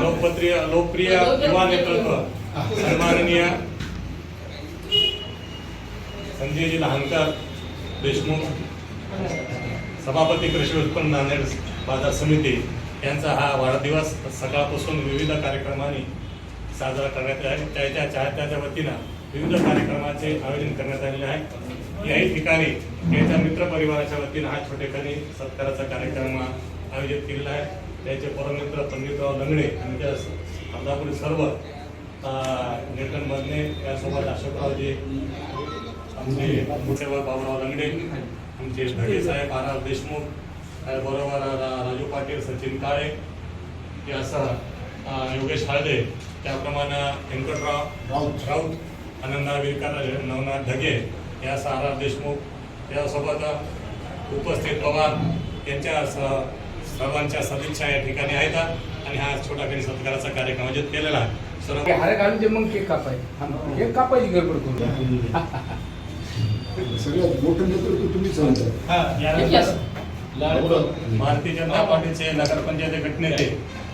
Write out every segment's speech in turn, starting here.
लोकप्रिय लोकप्रिय युवा नेतृत्व सन्माननीय संजयजी लहानकर देशमुख सभापती कृषी उत्पन्न नांदेड बाजार समिती यांचा हा वाढदिवस सकाळपासून विविध कार्यक्रमांनी साजरा करण्यात आहे त्याच्या चाहत्याच्या वतीनं विविध कार्यक्रमाचे आयोजन करण्यात आलेले आहे. याही ठिकाणी त्यांच्या मित्रपरिवाराच्या वतीनं हा छोटेखानी सत्काराचा कार्यक्रम आयोजित केलेला आहे. त्याचे परमित्र पंडितराव लंगडे आणि त्या अर्धापुरी सर्व नेतन मधने यासोबत अशोकरावजी आमचे मोठेवर बाबूराव लंगडे आमचे धडे साहेब आर आर देशमुख त्याबरोबर राजू पाटील सचिन काळे यासह योगेश हळदे त्याप्रमाणे व्यंकटराव राऊत राऊत आनंदा विरकर नवनाथ ढगे आर आर देशमुख यासोबत उपस्थित पवार यांच्या सर्वांच्या सदिच्छा या ठिकाणी आहेत आणि हा छोटा काही सत्काराचा कार्यक्रम आयोजित केलेला आहे. सर्व हारे घालून ते मग केक कापाय केक कापायची गडबड करून सगळ्यात मोठं नेतृत्व तुम्हीच सांगता. भारतीय जनता पार्टीचे नगरपंचायत गटनेते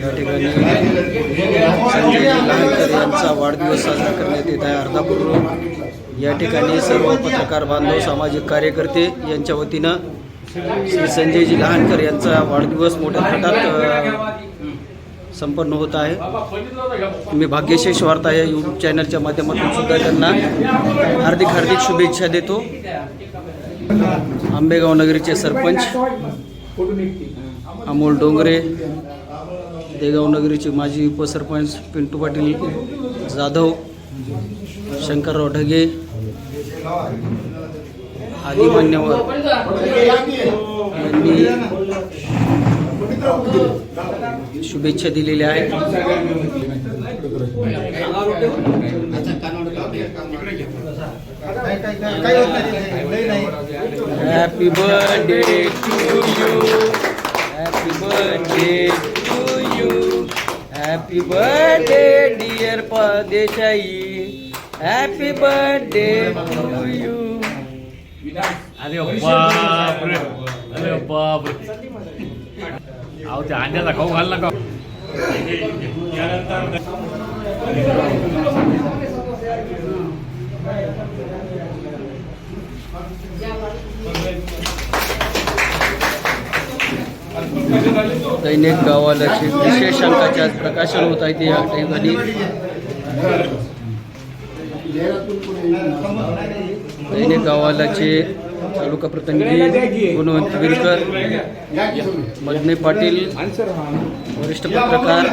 या ठिकाणी संजय लहानकर यांचा वाढदिवस साजरा करण्यात येत आहे. अर्धापूर या ठिकाणी सर्व पत्रकार बांधव सामाजिक कार्यकर्ते यांच्या वतीनं श्री संजयजी लहानकर यांचा वाढदिवस मोठ्या थाटात अ, संपन्न होत आहे. मी भाग्यशेष वार्ता या यूट्यूब चॅनलच्या माध्यमातून सुद्धा त्यांना हार्दिक हार्दिक शुभेच्छा देतो. आंबेगाव नगरीचे सरपंच. अमोल डोंगरे देगाव नगरीचे माजी उपसरपंच पिंटू पाटील जाधव शंकरराव ढगे आदी मान्यवर यांनी शुभेच्छा दिलेल्या आहेत happy birthday to you happy birthday to you happy birthday dear Pardeshai happy birthday to you अरे बापरे अरे बापरे अहो त्या अंड्याचा खाऊ घाल नका यानंतर दैनिक गावालाचे विशेष अंकाचे आज प्रकाशन होत आहे ते या ठिकाणी दैनिक गावालाचे तालुका प्रतिनिधी गुणवंत विरकर मदने पाटील वरिष्ठ पत्रकार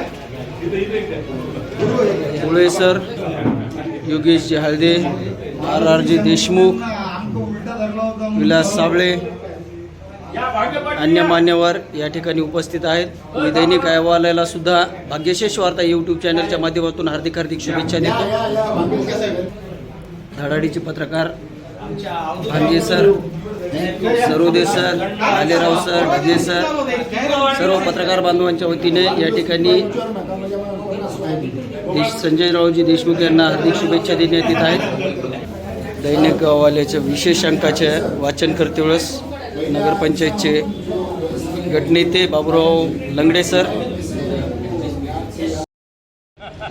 Mule sir Yogeshji Halde R R ji Deshmukh Vilas Sable अन्य मान्यवर या ठिकाणी उपस्थित आहेत. मी दैनिक अहवालाला सुद्धा भाग्यशेष वार्ता यूट्यूब चॅनलच्या माध्यमातून हार्दिक हार्दिक शुभेच्छा देतो. धडाडीचे पत्रकार Bhange sir Sarode sir Alerao sir Dhage sir सर्व पत्रकार बांधवांच्या वतीने या ठिकाणी देश संजयरावजी देशमुख यांना हार्दिक शुभेच्छा देण्यात येत आहेत. दैनिक अहवाल्याच्या विशेष अंकाचे वाचन करते वेळेस नगरपंचायतचे गटनेते बाबूराव लंगडे सर.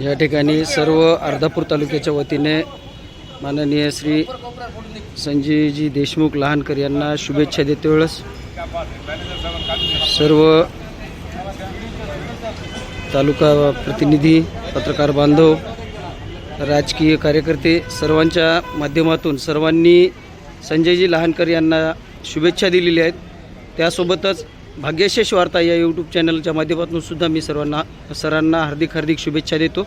या ठिकाणी सर्व अर्धापूर तालुक्याच्या वतीने माननीय श्री संजयजी देशमुख लहानकर यांना शुभेच्छा देते वेळेस. सर्व तालुका प्रतिनिधी पत्रकार बांधव राजकीय कार्यकर्ते सर्वांच्या माध्यमातून सर्वांनी संजयजी लहानकर यांना शुभेच्छा दिलेल्या आहेत. त्यासोबतच भाग्यशेष वार्ता या यूट्यूब चॅनलच्या माध्यमातून सुद्धा मी सर्वांना सरांना हार्दिक हार्दिक शुभेच्छा देतो.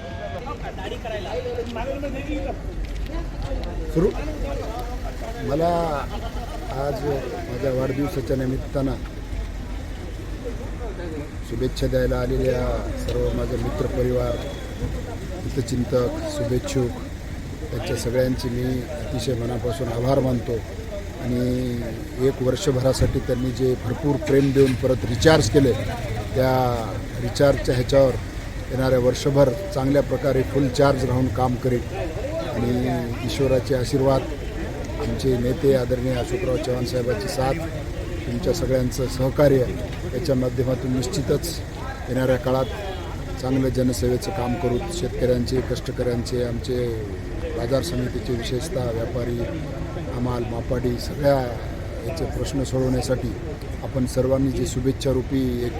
मला आज माझ्या वाढदिवसाच्या निमित्तानं शुभेच्छा द्यायला आलेल्या सर्व माझे मित्रपरिवार हितचिंतक शुभेच्छुक त्यांच्या सगळ्यांचे मी अतिशय मनापासून आभार मानतो. आणि एक वर्षभरासाठी त्यांनी जे भरपूर प्रेम देऊन परत रिचार्ज केले त्या रिचार्जच्या ह्याच्यावर येणाऱ्या वर्षभर चांगल्या प्रकारे फुल चार्ज राहून काम करेल आणि ईश्वराचे आशीर्वाद आमचे नेते आदरणीय अशोकराव चव्हाण साहेबाची साथ तुमच्या सगळ्यांचं सहकार्य याच्या माध्यमातून निश्चितच येणाऱ्या काळात चांगलं जनसेवेचं काम करू. शेतकऱ्यांचे कष्टकऱ्यांचे आमचे बाजार समितीचे विशेषतः व्यापारी हमाल मापाडी सगळ्या याचे प्रश्न सोडवण्यासाठी आपण सर्वांनी जी शुभेच्छारूपी एक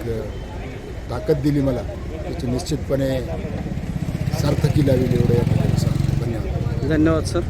ताकद दिली मला त्याची निश्चितपणे सार्थकी लावी एवढं या धन्यवाद. धन्यवाद सर.